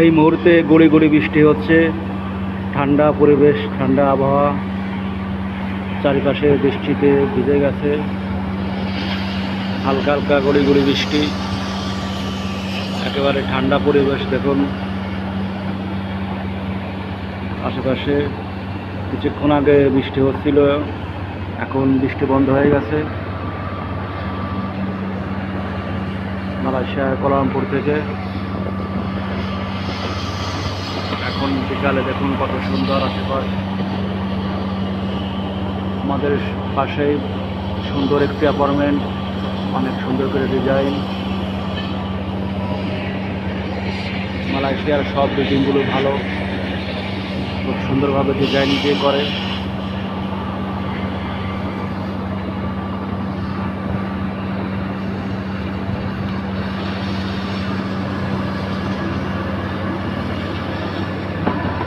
এই মুহূর্তে গড়ি গড়ি বৃষ্টি হচ্ছে। ঠান্ডা পরিবেশ, ঠান্ডা আবহাওয়া। চারিপাশে বৃষ্টিতে ভিজে গেছে। হালকা হালকা গড়ি গড়ি বৃষ্টি। একেবারে ঠান্ডা পরিবেশ, দেখুন। আশেপাশে কিছুক্ষণ আগে বৃষ্টি হচ্ছিল, এখন বৃষ্টি বন্ধ হয়ে গেছে। মালয়েশিয়া, কোলালামপুর থেকে এখন বিকালে দেখুন কত সুন্দর আশেপাশ। আমাদের পাশেই সুন্দর একটি অ্যাপার্টমেন্ট অনেক সুন্দর করে ডিজাইন মালয়েশিয়ার সব বিল্ডিংগুলো ভালো। খুব সুন্দরভাবে ডিজাইন দিয়ে করে।